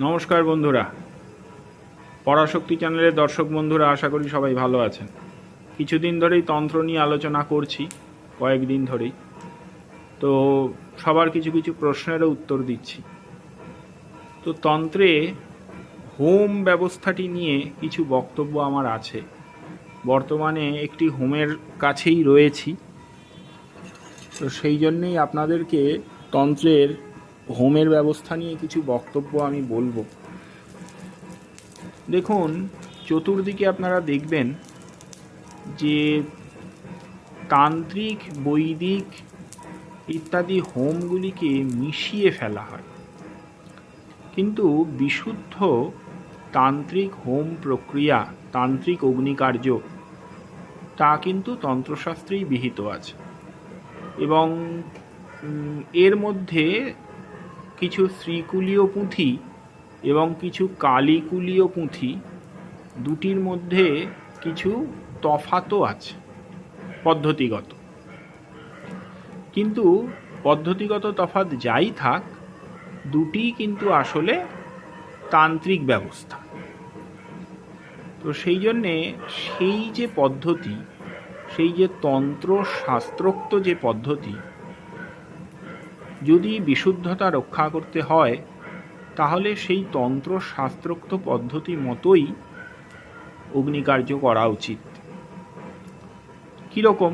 নমস্কার বন্ধুরা। পরাশক্তি চ্যানেলের দর্শক বন্ধুরা, আশা করি সবাই ভালো আছেন। কিছুদিন ধরেই তন্ত্র নিয়ে আলোচনা করছি, কয়েকদিন ধরেই। তো সবার কিছু কিছু প্রশ্নেরও উত্তর দিচ্ছি। তো তন্ত্রে হোম ব্যবস্থাটি নিয়ে কিছু বক্তব্য আমার আছে। বর্তমানে একটি হোমের কাছেই রয়েছি। তো সেই জন্যেই আপনাদেরকে তন্ত্রের হোমের ব্যবস্থা নিয়ে কিছু বক্তব্য আমি বলব। দেখুন, চতুর্দিকে আপনারা দেখবেন যে তান্ত্রিক, বৈদিক ইত্যাদি হোমগুলিকে মিশিয়ে ফেলা হয়। কিন্তু বিশুদ্ধ তান্ত্রিক হোম প্রক্রিয়া, তান্ত্রিক অগ্নিকার্য, তা কিন্তু তন্ত্রশাস্ত্রেই বিহিত আছে। এবং এর মধ্যে কিছু শ্রীকুলীয় পুঁথি এবং কিছু কালীকুলীয় পুঁথি, দুটির মধ্যে কিছু তফাতও আছে, পদ্ধতিগত। কিন্তু পদ্ধতিগত তফাত যাই থাক, দুটি কিন্তু আসলে তান্ত্রিক ব্যবস্থা। তো সেই জন্যে সেই যে পদ্ধতি, সেই যে তন্ত্র শাস্ত্রোক্ত যে পদ্ধতি যদি বিশুদ্ধতা রক্ষা করতে হয়, তাহলে সেই তন্ত্র শাস্ত্রোক্ত পদ্ধতি মতোই অগ্নিকার্য করা উচিত। কীরকম?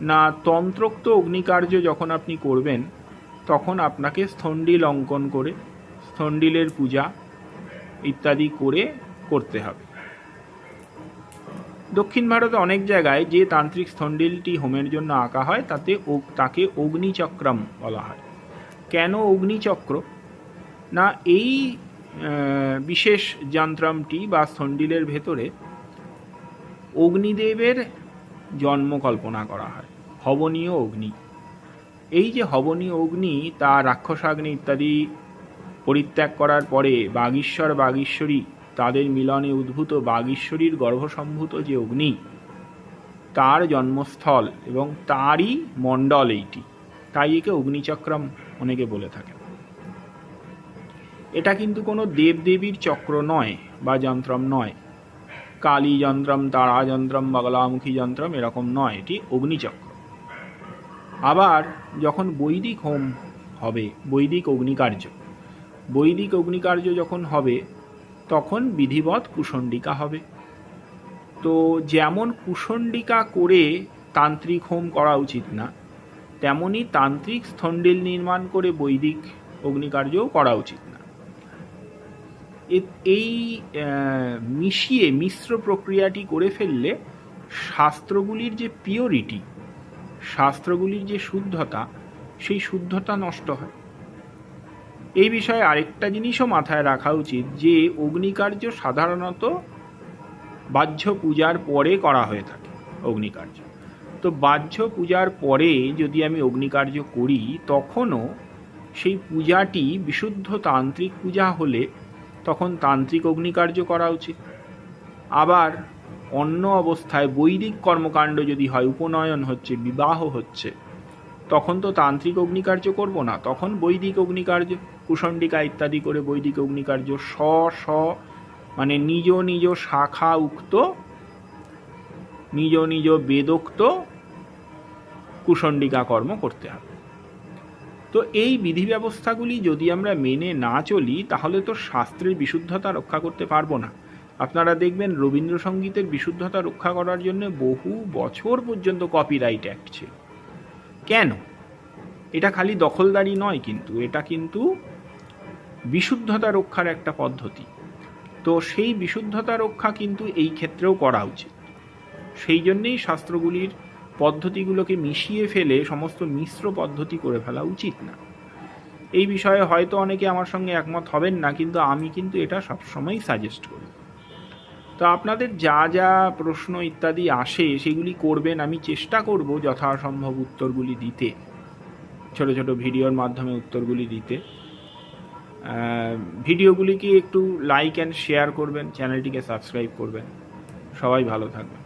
না, তন্ত্রোক্ত অগ্নিকার্য যখন আপনি করবেন, তখন আপনাকে স্থণ্ডিল অঙ্কন করে, স্থণ্ডিলের পূজা ইত্যাদি করে করতে হবে। দক্ষিণ ভারতে অনেক জায়গায় যে তান্ত্রিক স্থণ্ডিলটি হোমের জন্য আঁকা হয়, তাতে তাকে অগ্নিচক্রম বলা হয়। কেন অগ্নিচক্র? না, এই বিশেষ যন্ত্রমটি বা স্থণ্ডিলের ভেতরে অগ্নিদেবের জন্ম কল্পনা করা হয়, হবনীয় অগ্নি। এই যে হবনীয় অগ্নি, তা রাক্ষসাগ্নি ইত্যাদি পরিত্যাগ করার পরে বাগীশ্বর বাগীশ্বরী, তাদের মিলনে উদ্ভূত বাগীশ্বরীর গর্ভসম্ভূত যে অগ্নি, তার জন্মস্থল এবং তারই মণ্ডল এইটি। তাই একে অগ্নিচক্রম অনেকে বলে থাকে এটা কিন্তু কোনো দেবদেবীর চক্র নয় বা যন্ত্রম নয়। কালী যন্ত্রম, তারা যন্ত্রম, বাগলামুখী যন্ত্রম এরকম নয়, এটি অগ্নিচক্র। আবার যখন বৈদিক হোম হবে, বৈদিক অগ্নিকার্য বৈদিক অগ্নিকার্য যখন হবে, তখন বিধিবৎ কুষণ্ডিকা হবে। তো যেমন কুষণ্ডিকা করে তান্ত্রিক হোম করা উচিত না তেমনি তান্ত্রিক স্থণ্ডিল নির্মাণ করে বৈদিক অগ্নিকার্যও করা উচিত না। এই মিশিয়ে মিশ্র প্রক্রিয়াটি করে ফেললে শাস্ত্রগুলির যে পিওরিটি শাস্ত্রগুলির যে শুদ্ধতা, সেই শুদ্ধতা নষ্ট হয়। এই বিষয়ে আরেকটা জিনিসও মাথায় রাখা উচিত যে অগ্নিকার্য সাধারণত বাহ্য পূজার পরে করা হয়ে থাকে, অগ্নিকার্য। তো বাহ্য পূজার পরে যদি আমি অগ্নিকার্য করি, তখনও সেই পূজাটি বিশুদ্ধ তান্ত্রিক পূজা হলে তখন তান্ত্রিক অগ্নিকার্য করা উচিত। আবার অন্য অবস্থায় বৈদিক কর্মকাণ্ড যদি হয়, উপনয়ন হচ্ছে, বিবাহ হচ্ছে, তখন তো তান্ত্রিক অগ্নিকার্য করব না। তখন বৈদিক অগ্নিকার্য, কুষণ্ডিকা ইত্যাদি করে বৈদিক অগ্নিকার্য স্ব স্ব মানে নিজ নিজ শাখা উক্ত নিজ নিজ বেদোক্ত কুষণ্ডিকা কর্ম করতে হবে। তো এই বিধি ব্যবস্থাগুলি যদি আমরা মেনে না চলি, তাহলে তো শাস্ত্রের বিশুদ্ধতা রক্ষা করতে পারব না। আপনারা দেখবেন রবীন্দ্রসঙ্গীতের বিশুদ্ধতা রক্ষা করার জন্য বহু বছর পর্যন্ত কপিরাইট অ্যাক্ট ছিল। কেন? এটা খালি দখলদারি নয় কিন্তু, এটা কিন্তু বিশুদ্ধতা রক্ষার একটা পদ্ধতি। তো সেই বিশুদ্ধতা রক্ষা কিন্তু এই ক্ষেত্রেও করা উচিত। সেই জন্যেই শাস্ত্রগুলির পদ্ধতিগুলোকে মিশিয়ে ফেলে সমস্ত মিশ্র পদ্ধতি করে ফেলা উচিত না। এই বিষয়ে হয়তো অনেকে আমার সঙ্গে একমত হবেন না, কিন্তু আমি কিন্তু এটা সবসময় সাজেস্ট করি। তো আপনাদের যা যা প্রশ্ন ইত্যাদি আসে, সেগুলি করবেন আমি চেষ্টা করব যথাসম্ভব উত্তরগুলি দিতে। ছোট ছোট ভিডিওর মাধ্যমে উত্তরগুলি দিতে। ভিডিওগুলিকে একটু লাইক অ্যান্ড শেয়ার করবেন, চ্যানেলটিকে সাবস্ক্রাইব করবেন। সবাই ভালো থাকবেন।